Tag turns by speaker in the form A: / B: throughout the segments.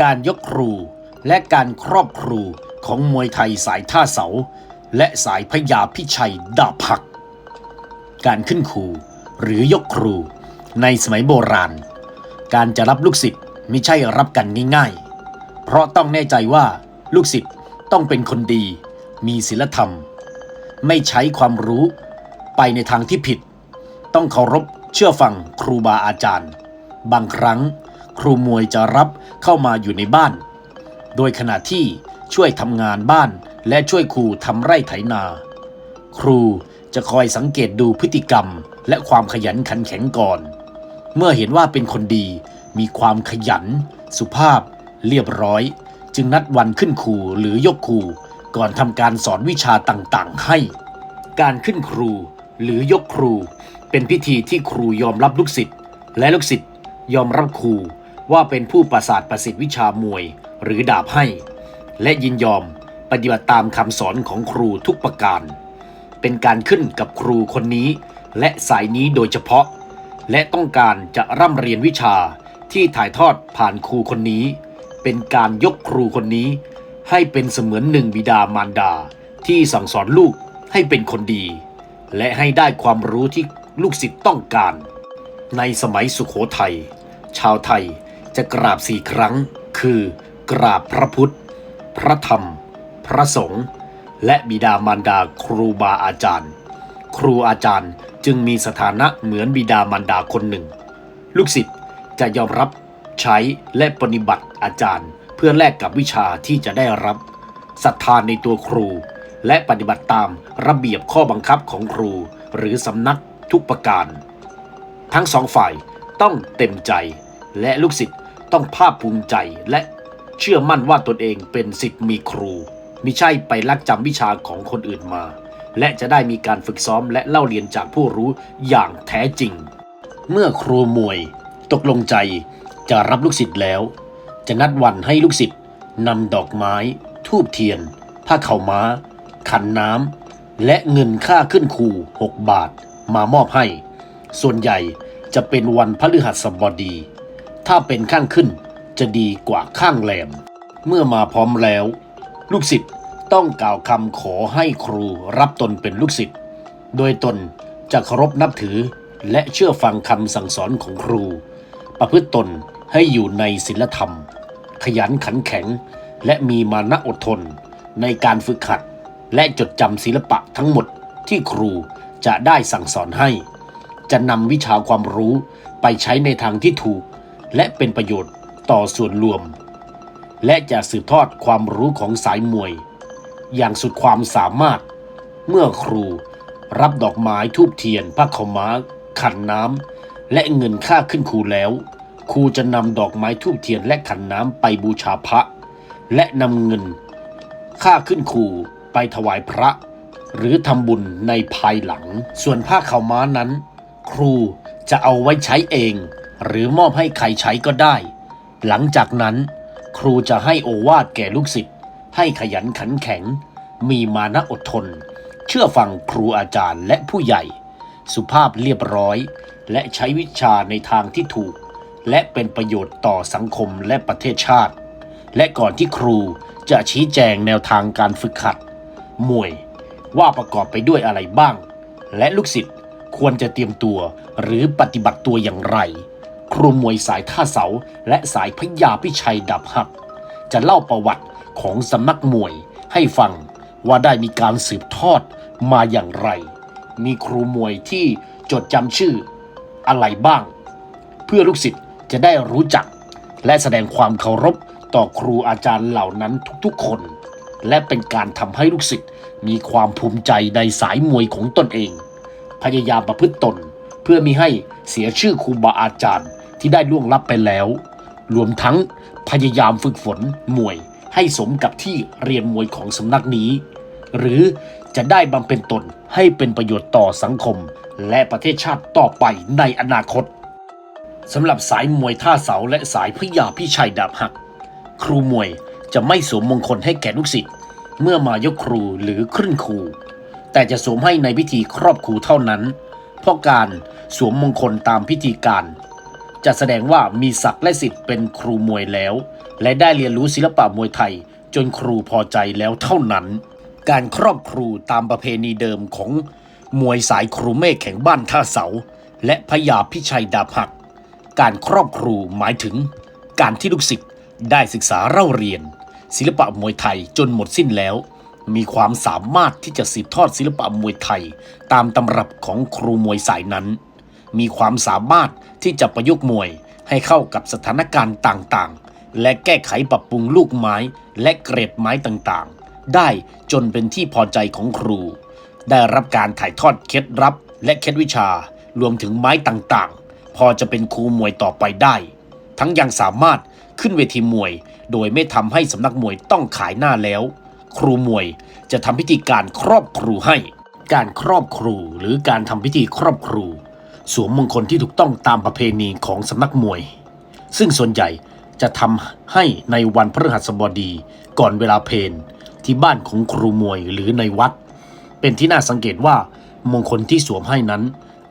A: การยกครู และการครอบครูของมวยไทยสายท่าเสา และสายพญาพิชัยดาบหัก การขึ้นครูหรือยกครู ในสมัยโบราณ การจะรับลูกศิษย์ไม่ใช่รับกันง่ายๆ เพราะต้องแน่ใจว่าลูกศิษย์ต้องเป็นคนดี มีศีลธรรม ไม่ใช้ความรู้ไปในทางที่ผิด ต้องเคารพเชื่อฟังครูบาอาจารย์ บางครั้ง ครูมวยจะรับเข้ามาอยู่ในบ้าน โดยขณะที่ช่วยทำงานบ้านและช่วยครูทำไร่ไถนา ครูจะคอยสังเกตดูพฤติกรรมและความขยันขันแข็งก่อน เมื่อเห็นว่าเป็นคนดีมีความขยัน สุภาพ เรียบร้อย จึงนัดวันขึ้นครูหรือยกครูก่อนทำการสอนวิชาต่างๆให้ การขึ้นครูหรือยกครู เป็นพิธีที่ครูยอมรับลูกศิษย์และลูกศิษย์ยอมรับครู ว่าเป็นผู้ประสาทประสิทธิ์วิชามวยหรือดาบให้ และยินยอมปฏิบัติตามคำสอนของครูทุกประการ เป็นการขึ้นกับครูคนนี้ และสายนี้โดยเฉพาะ และต้องการจะร่ำเรียนวิชาที่ถ่ายทอดผ่านครูคนนี้ เป็นการยกครูคนนี้ ให้เป็นเสมือนหนึ่งบิดามารดา ที่สั่งสอนลูกให้เป็นคนดี และให้ได้ความรู้ที่ลูกศิษย์ต้องการ ในสมัยสุขโขทัยชาวไทย จะกราบสี่ครั้ง คือกราบพระพุทธ พระธรรม พระสงฆ์และบิดามารดาครูบาอาจารย์ ครูอาจารย์จึงมีสถานะเหมือนบิดามารดาคนหนึ่ง ลูกศิษย์จะยอมรับใช้และปฏิบัติอาจารย์ เพื่อแลกกับวิชาที่จะได้รับศรัทธาในตัวครู และปฏิบัติตามระเบียบข้อบังคับของครู หรือสำนักทุกประการ ทั้งสองฝ่ายต้องเต็มใจและลูกศิษย์ ต้องภาคภูมิใจและเชื่อมั่นว่าตนเองเป็นศิษย์มีครูมิใช่ไปลักจำวิชาของคนอื่นมา และจะได้มีการฝึกซ้อมและเล่าเรียนจากผู้รู้อย่างแท้จริง เมื่อครูมวย ตกลงใจจะรับลูกศิษย์แล้ว จะนัดวันให้ลูกศิษย์นำดอกไม้ ทูบเทียน ผ้าเข่าม้า ขันน้ำและเงินค่าขึ้นครู6บาท มามอบให้ ส่วนใหญ่จะเป็นวันพฤหัสบดี ถ้าเป็นข้างขึ้นจะดีกว่าข้างแรมเมื่อมาพร้อมแล้ว ลูกศิษย์ต้องกล่าวคำขอให้ครูรับตนเป็นลูกศิษย์โดยตนจะเคารพนับถือและเชื่อฟังคำสั่งสอนของครู ประพฤติตนให้อยู่ในศีลธรรม ขยันขันแข็ง และมีมานะอดทน ในการฝึกหัด และจดจำศิลปะทั้งหมดที่ครูจะได้สั่งสอนให้ จะนำวิชาความรู้ไปใช้ในทางที่ถูก และเป็นประโยชน์ต่อส่วนรวม และจะสืบทอดความรู้ของสายมวย อย่างสุดความสามารถ เมื่อครูรับดอกไม้ทูบเทียนผ้าขาม้า ขันน้ำและเงินค่าขึ้นครูแล้ว ครูจะนำดอกไม้ทูบเทียนและขันน้ำไปบูชาพระ และนำเงิน ค่าขึ้นครูไปถวายพระ หรือทำบุญในภายหลัง ส่วนผ้าขาวม้านั้น ครูจะเอาไว้ใช้เอง หรือมอบให้ใครใช้ก็ได้ หลังจากนั้น ครูจะให้โอวาทแก่ลูกศิษย์ให้ขยันขันแข็ง มีมานะอดทน เชื่อฟังครูอาจารย์และผู้ใหญ่ สุภาพเรียบร้อย และใช้วิชาในทางที่ถูก และเป็นประโยชน์ต่อสังคมและประเทศชาติ และก่อนที่ครูจะชี้แจงแนวทางการฝึกหัด มวยว่าประกอบไปด้วยอะไรบ้าง และลูกศิษย์ควรจะเตรียมตัวหรือปฏิบัติตัวอย่างไร ครูมวยสายท่าเสา และสายพญาพิชัยดับหัก จะเล่าประวัติของสำนักมวยให้ฟังว่าได้มีการสืบทอดมาอย่างไร มีครูมวยที่จดจำชื่ออะไรบ้าง เพื่อลูกศิษย์จะได้รู้จัก และแสดงความเคารพต่อครูอาจารย์เหล่านั้นทุกๆคน และเป็นการทำให้ลูกศิษย์มีความภูมิใจในสายมวยของตนเอง พยายามประพฤติตน เพื่อมิให้เสียชื่อครูบาอาจารย์ ที่ได้ล่วงลับไปแล้ว รวมทั้งพยายามฝึกฝนมวยให้สมกับที่เรียนมวยของสำนักนี้ หรือจะได้บำเพ็ญตนให้เป็นประโยชน์ต่อสังคม และประเทศชาติต่อไปในอนาคตสำหรับสายมวยท่าเสาและสายพยาพิชัยดาบหัก ครูมวยจะไม่สวมมงคลให้แก่ลูกศิษย์เมื่อมายกครูหรือขึ้นครู แต่จะสวมให้ในพิธีครอบครูเท่านั้น เพราะการสวมมงคลตามพิธีการ จะแสดงว่ามีศักดิ์และสิทธิ์เป็นครูมวยแล้ว และได้เรียนรู้ศิลปะมวยไทย จนครูพอใจแล้วเท่านั้น การครอบครูตามประเพณีเดิมของมวยสายครูเมฆแข่งบ้านท่าเสา และพญาพิชัยดาบหัก การครอบครูหมายถึง การที่ลูกศิษย์ได้ศึกษาเล่าเรียน ศิลปะมวยไทยจนหมดสิ้นแล้ว มีความสามารถที่จะสืบทอดศิลปะมวยไทย ตามตำรับของครูมวยสายนั้น มีความสามารถที่จะประยุกต์มวยให้เข้ากับสถานการณ์ต่างๆ และแก้ไขปรับปรุงลูกไม้และเกรดไม้ต่างๆ ได้จนเป็นที่พอใจของครู ได้รับการถ่ายทอดเคล็ดลับ และเคล็ดวิชารวมถึงไม้ต่างๆ พอจะเป็นครูมวยต่อไปได้ ทั้งยังสามารถขึ้นเวทีมวย โดยไม่ทำให้สำนักมวยต้องขายหน้าแล้ว ครูมวยจะทำพิธีการครอบครูให้ การครอบครูหรือการทำพิธีครอบครู สวมมงคลที่ถูกต้องตามประเพณีของสำนักมวย ซึ่งส่วนใหญ่จะทำให้ในวันพฤหัสบดีก่อนเวลาเพลที่บ้านของครูมวยหรือในวัด เป็นที่น่าสังเกตว่ามงคลที่สวมให้นั้น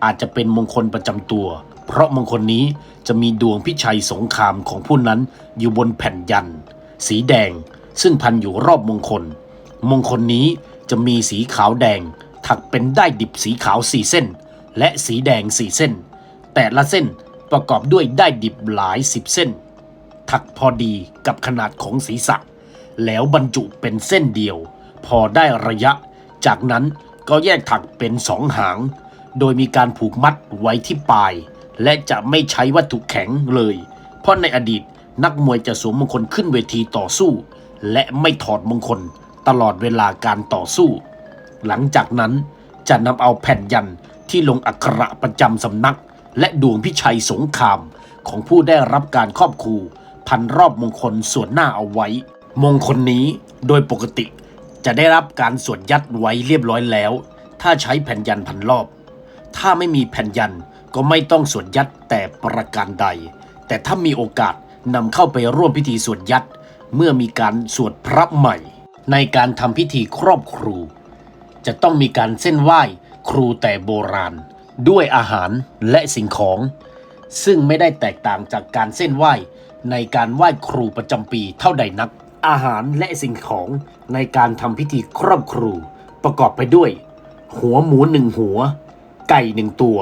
A: อาจจะเป็นมงคลประจำตัว เพราะมงคลนี้จะมีดวงพิชัยสงครามของผู้นั้นอยู่บนแผ่นยัน สีแดง ซึ่งพันอยู่รอบมงคล มงคลนี้จะมีสีขาวแดง ถักเป็นได้ดิบสีขาวสี่เส้น และสีแดงสี่เส้น แต่ละเส้นประกอบด้วยได้ดิบหลายสิบเส้น ถักพอดีกับขนาดของศีรษะ แล้วบรรจุเป็นเส้นเดียว พอได้ระยะ จากนั้นก็แยกถักเป็นสองหาง โดยมีการผูกมัดไว้ที่ปลาย และจะไม่ใช้วัตถุแข็งเลย เพราะในอดีตนักมวยจะสวมมงคลขึ้นเวทีต่อสู้ และไม่ถอดมงคลตลอดเวลาการต่อสู้ หลังจากนั้นจะนำเอาแผ่นยัน ที่ลงอักขระประจำสำนัก และดวงพิชัยสงคราม ของผู้ได้รับการครอบครูพันรอบมงคลส่วนหน้าเอาไว้ มงคลนี้โดยปกติจะได้รับการสวดยัดไว้เรียบร้อยแล้ว ถ้าใช้แผ่นยันพันรอบ ถ้าไม่มีแผ่นยันก็ไม่ต้องสวดยัดแต่ประการใด แต่ถ้ามีโอกาสนำเข้าไปร่วมพิธีสวดยัดเมื่อมีการสวดพระใหม่ ในการทำพิธีครอบครู จะต้องมีการเส้นไหว้ ครูแต่โบราณ ด้วยอาหารและสิ่งของ ซึ่งไม่ได้แตกต่างจากการเส้นไหว้ในการไหว้ครูประจำปีเท่าใดนัก อาหารและสิ่งของในการทำพิธีครอบครู ประกอบไปด้วย หัวหมูหนึ่งหัว ไก่หนึ่งตัว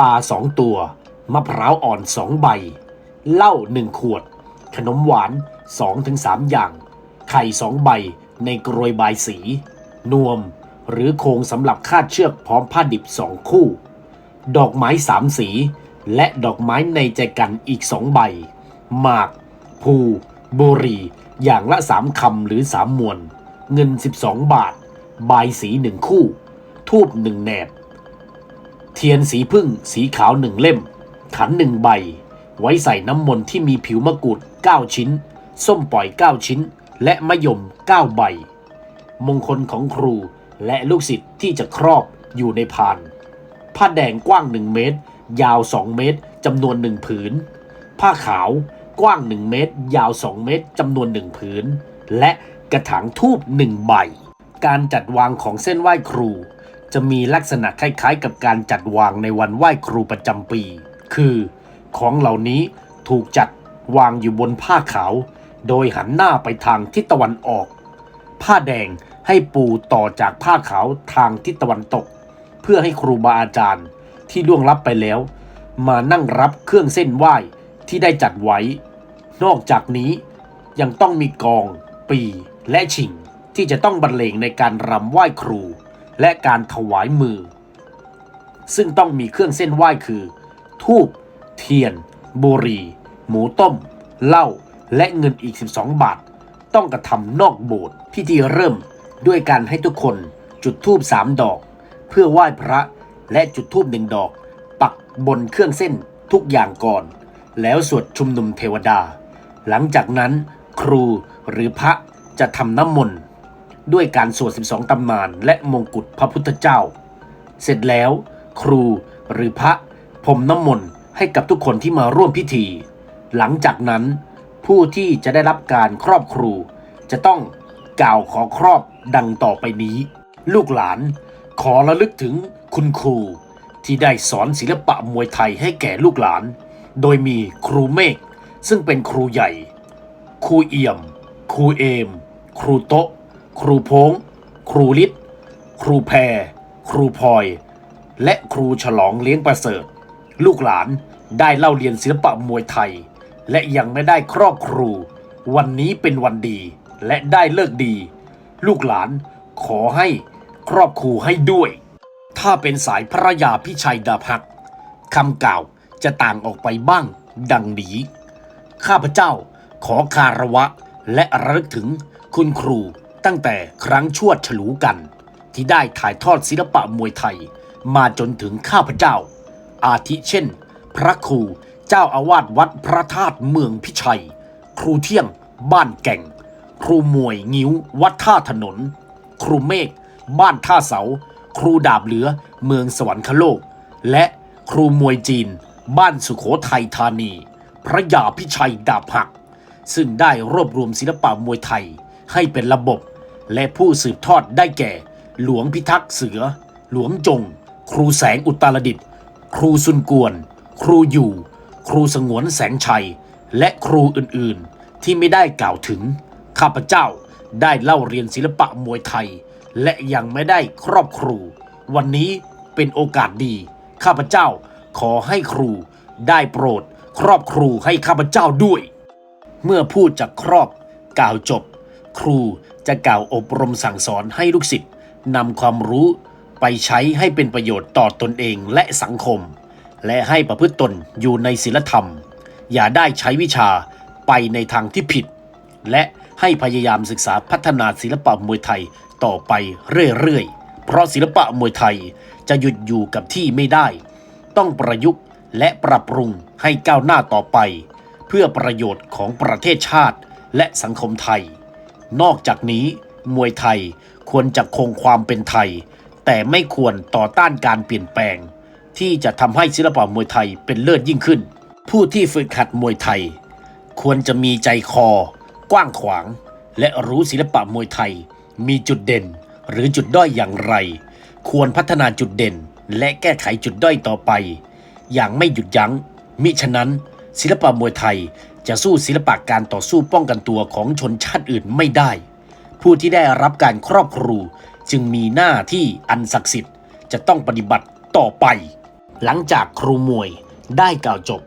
A: ปลาสองตัว มะพร้าวอ่อนสองใบ เหล้าหนึ่งขวด ขนมหวานสองถึงสามอย่าง ไข่สองใบในกรวยบายสี นวม หรือโครงสำหรับคาดเชือกพร้อมผ้าดิบสองคู่ ดอกไม้สามสี และดอกไม้ในใจกันอีกสองใบ หมาก ภูบุรีอย่างละสามคำหรือสามมวนเงิน 12 บาท บายสีหนึ่งคู่ ทูบหนึ่งแหนบ เทียนสีพึ่งสีขาวหนึ่งเล่ม ขันหนึ่งใบ ไว้ใส่น้ำมนต์ที่มีผิวมะกรูด 9 ชิ้น ส้มปล่อย 9 ชิ้น และมะยม 9 ใบ มงคลของครู และลูกศิษย์ที่จะครอบอยู่ในพาน ผ้าแดงกว้าง 1 เมตร ยาว 2 เมตรจำนวนหนึ่งผืน ผ้าขาวกว้าง 1 เมตร ยาว 2 เมตรจำนวนหนึ่งผืน และกระถางทูบ1ใบ การจัดวางของเส้นไหว้ครู จะมีลักษณะคล้ายๆ กับการจัดวางในวันไหว้ครูประจำปี คือ ของเหล่านี้ถูกจัดวางอยู่บนผ้าขาว โดยหันหน้าไปทางทิศตะวันออก ผ้าแดง ให้ปูต่อจากผ้าขาวทางทิศตะวันตก เพื่อให้ครูบาอาจารย์ที่ล่วงลับไปแล้ว มานั่งรับเครื่องเส้นไหว้ที่ได้จัดไว้ นอกจากนี้ยังต้องมีกอง ปีและชิงที่จะต้องบรรเลงในการรำไหว้ครู และการถวายมือ ซึ่งต้องมีเครื่องเส้นไหว้คือ ทูบเทียน บุหรี หมูต้ม เหล้าและเงินอีก 12 บาท ต้องกระทำนอกโบสถ์พิธีเริ่ม ด้วยการให้ทุกคนจุดธูปสามดอก เพื่อไหว้พระและจุดธูปหนึ่งดอก ปักบนเครื่องเส้นทุกอย่างก่อน แล้วสวดชุมนุมเทวดา หลังจากนั้นครูหรือพระจะทำน้ำมนต์ด้วยการสวด 12 ตำนาน และมงกุฎพระพุทธเจ้า เสร็จแล้ว ครูหรือพระพรมน้ำมนต์ให้กับทุกคนที่มาร่วมพิธี หลังจากนั้น ผู้ที่จะได้รับการครอบครูจะต้อง กล่าวขอครอบดังต่อไปนี้ ลูกหลานขอระลึกถึงคุณครู ที่ได้สอนศิลปะมวยไทยให้แก่ลูกหลาน โดยมีครูเมฆซึ่งเป็นครูใหญ่ ครูเอี่ยม ครูเอม ครูโตะครูพงครูลิศครูแพร ครูพลอย และครูฉลองเลี้ยงประเสริฐ ลูกหลานได้เล่าเรียนศิลปะมวยไทย และยังไม่ได้ครอบครู วันนี้เป็นวันดี และได้เลิกดี ลูกหลานขอให้ครอบครูให้ด้วย ถ้าเป็นสายพระยาพิชัยดาบหักคำกล่าวจะต่างออกไปบ้างดังนี้ ข้าพเจ้าขอคารวะและระลึกถึงคุณครูตั้งแต่ครั้งชวดฉลูกัน ที่ได้ถ่ายทอดศิลปะมวยไทย มาจนถึงข้าพเจ้า อาทิเช่น พระครูเจ้าอาวาสวัดพระธาตุเมืองพิชัย ครูเที่ยงบ้านแก่ง ครูมวยงิ้ว วัดท่าถนน ครูเมฆ บ้านท่าเสา ครูดาบเหลือ เมืองสวรรคโลก และครูมวยจีน บ้านสุขโขทัยธานี พระยาพิชัยดาบหัก ซึ่งได้รวบรวมศิลปะมวยไทยให้เป็นระบบ และผู้สืบทอดได้แก่ หลวงพิทักษ์เสือ หลวงจง ครูแสงอุตรดิตถ์ครูซุนกวน ครูอยู่ ครูสงวนแสงชัย และครูอื่นๆ ที่ไม่ได้กล่าวถึง ข้าพเจ้าได้เล่าเรียนศิลปะมวยไทย และยังไม่ได้ครอบครู วันนี้เป็นโอกาสดี ข้าพเจ้าขอให้ครูได้โปรด ครอบครูให้ข้าพเจ้าด้วย เมื่อพูดจากครอบกล่าวจบ ครูจะกล่าวอบรมสั่งสอนให้ลูกศิษย์นำความรู้ไปใช้ให้เป็นประโยชน์ต่อตนเองและสังคม และให้ประพฤติตนอยู่ในศีลธรรม อย่าได้ใช้วิชาไปในทางที่ผิด และ ให้พยายามศึกษาพัฒนาศิลปะมวยไทยต่อไปเรื่อยๆ เพราะศิลปะมวยไทยจะหยุดอยู่กับที่ไม่ได้ ต้องประยุกต์และปรับปรุงให้ก้าวหน้าต่อไป เพื่อประโยชน์ของประเทศชาติและสังคมไทย นอกจากนี้ มวยไทยควรจะคงความเป็นไทย แต่ไม่ควรต่อต้านการเปลี่ยนแปลง ที่จะทำให้ศิลปะมวยไทยเป็นเลิศยิ่งขึ้น ผู้ที่ฝึกหัดมวยไทย ควรจะมีใจคอ กว้างขวาง และรู้ศิลปะมวยไทย มีจุดเด่น หรือจุดด้อยอย่างไร ควรพัฒนาจุดเด่น และแก้ไขจุดด้อยต่อไป อย่างไม่หยุดยัง้ง มิฉะนั้น ศิลปะมวยไทยจะสู้ศิลปะการต่อสู้ป้องกันตัวของชนชาติอื่นไม่ได้ ผู้ที่ได้รับการครอบครูจึงมีหน้าที่อันศักดิ์สิทธิ์จะต้องปฏิบัติต่อไป หลังจากครูมวยได้กล่าวจบ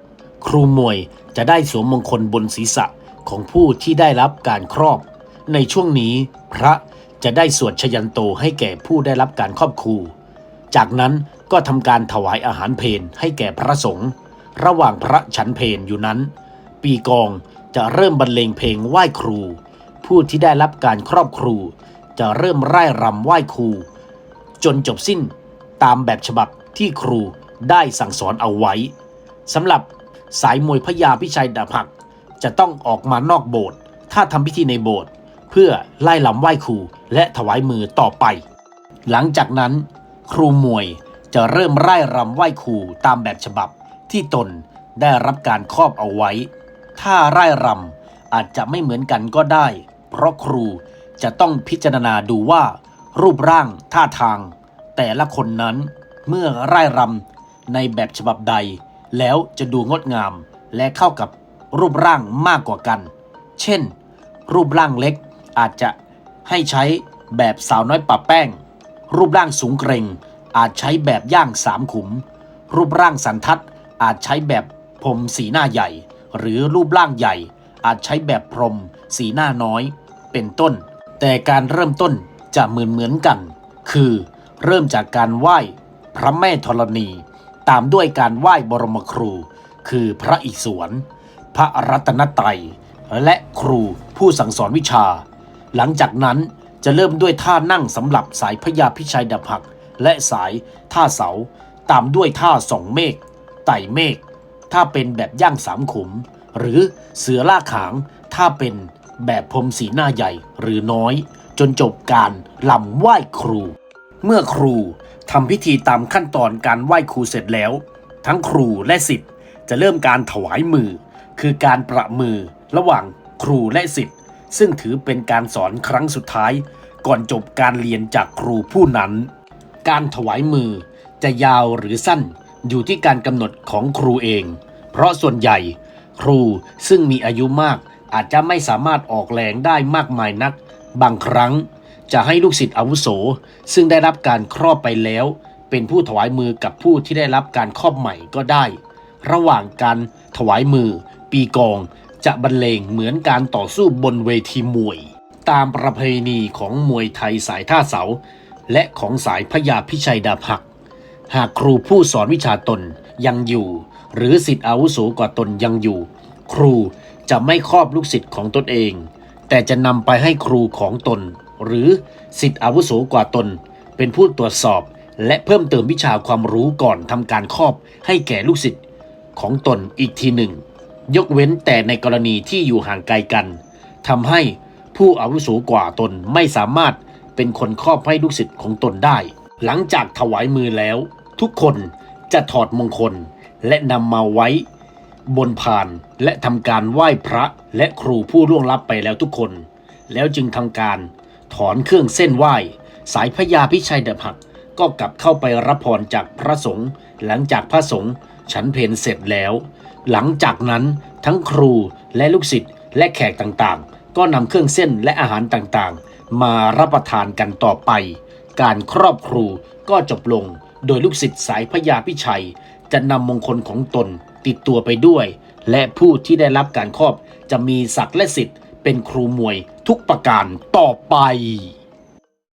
A: ครูมวยจะได้สวมมงคลบนศีรษะ ของผู้ที่ได้รับการครอบ ในช่วงนี้พระจะได้สวดชยันโตให้แก่ผู้ได้รับการครอบครู จากนั้นก็ทำการถวายอาหารเพลให้แก่พระสงฆ์ระหว่างพระฉันเพลอยู่นั้น ปีกองจะเริ่มบรรเลงเพลงไหว้ครู ผู้ที่ได้รับการครอบครู จะเริ่มไร่รำไหว้ครู จนจบสิ้นตามแบบฉบับที่ครูได้สั่งสอนเอาไว้สำหรับสายมวยพญาพิชัยดาบหัก จะต้องออกมานอกโบสถ์ถ้าทำพิธีในโบสถ์เพื่อไล่ลำไหว้ครูและถวายมือต่อไป หลังจากนั้น ครูมวยจะเริ่มไร่รำไหว้ครูตามแบบฉบับที่ตนได้รับการครอบเอาไว้ ถ้าไร่รำอาจจะไม่เหมือนกันก็ได้ เพราะครูจะต้องพิจารณาดูว่า รูปร่างท่าทาง แต่ละคนนั้นเมื่อไร่รำในแบบฉบับใด แล้วจะดูงดงามและเข้ากับ รูปร่างมากกว่ากัน เช่น รูปร่างเล็กอาจจะให้ใช้แบบสาวน้อยปะแป้ง รูปร่างสูงเกรง อาจใช้แบบย่างสามขุม รูปร่างสันทัดอาจใช้แบบพรมสีหน้าใหญ่ หรือรูปร่างใหญ่ อาจใช้แบบพรมสีหน้าน้อย เป็นต้น แต่การเริ่มต้นจะเหมือนเหมือนกัน คือ เริ่มจากการไหว้พระแม่ธรณี ตามด้วยการไหว้บรมครู คือพระอิศวร พระรัตนตรัย และครูผู้สั่งสอนวิชา หลังจากนั้นจะเริ่มด้วยท่านั่งสำหรับสายพญาพิชัยดาบหัก และสายท่าเสา ตามด้วยท่าสองเมฆไต่เมฆถ้าเป็นแบบย่างสามขุม หรือเสือล่าขาง ถ้าเป็นแบบพรมสีหน้าใหญ่หรือน้อย จนจบการลำไหว้ครู เมื่อครูทำพิธีตามขั้นตอนการไหว้ครูเสร็จแล้ว ทั้งครูและสิทธิ์จะเริ่มการถวายมือ คือการประมือระหว่างครูและสิทธิ์ซึ่งถือเป็นการสอนครั้งสุดท้าย ก่อนจบการเรียนจากครูผู้นั้น การถวายมือจะยาวหรือสั้นอยู่ที่การกำหนดของครูเอง เพราะส่วนใหญ่ ครูซึ่งมีอายุมากอาจจะไม่สามารถออกแรงได้มากมายนัก บางครั้งจะให้ลูกศิษย์อาวุโส ซึ่งได้รับการครอบไปแล้ว เป็นผู้ถวายมือกับผู้ที่ได้รับการครอบใหม่ก็ได้ ระหว่างการถวายมือ ปีกอง จะบรรเลงเหมือนการต่อสู้บนเวทีมวย ตามประเพณีของมวยไทยสายท่าเสา และของสายพญาพิชัยดาบหัก หากครูผู้สอนวิชาตนยังอยู่ หรือสิทธิอาวุโสกว่าตนยังอยู่ ครูจะไม่ครอบลูกศิษย์ของตนเอง แต่จะนำไปให้ครูของตน หรือสิทธิอาวุโสกว่าตน เป็นผู้ตรวจสอบและเพิ่มเติมวิชาความรู้ก่อนทำการครอบให้แก่ลูกศิษย์ของตนอีกทีหนึ่ง ยกเว้นแต่ในกรณีที่อยู่ห่างไกลกันทำให้ผู้อาวุโสกว่าตนไม่สามารถเป็นคนครอบให้ลูกศิษย์ของตนได้ หลังจากถวายมือแล้ว ทุกคนจะถอดมงคลและนำมาไว้ บนพานและทำการไหว้พระและครูผู้ล่วงลับไปแล้วทุกคน แล้วจึงทำการถอนเครื่องเส้นไหว้ สายพญาพิชัยเดบหักก็กลับเข้าไปรับพรจากพระสงฆ์หลังจากพระสงฆ์ ฉันเพนเสร็จแล้ว หลังจากนั้นทั้งครูและลูกศิษย์และแขกต่างๆ ก็นำเครื่องเส้นและอาหารต่างๆ มารับประทานกันต่อไป การครอบครูก็จบลงโดยลูกศิษย์สายพญาพิชัย จะนำมงคลของตนติดตัวไปด้วย และผู้ที่ได้รับการครอบจะมีศักดิ์และสิทธิ์เป็นครูมวยทุกประการต่อไป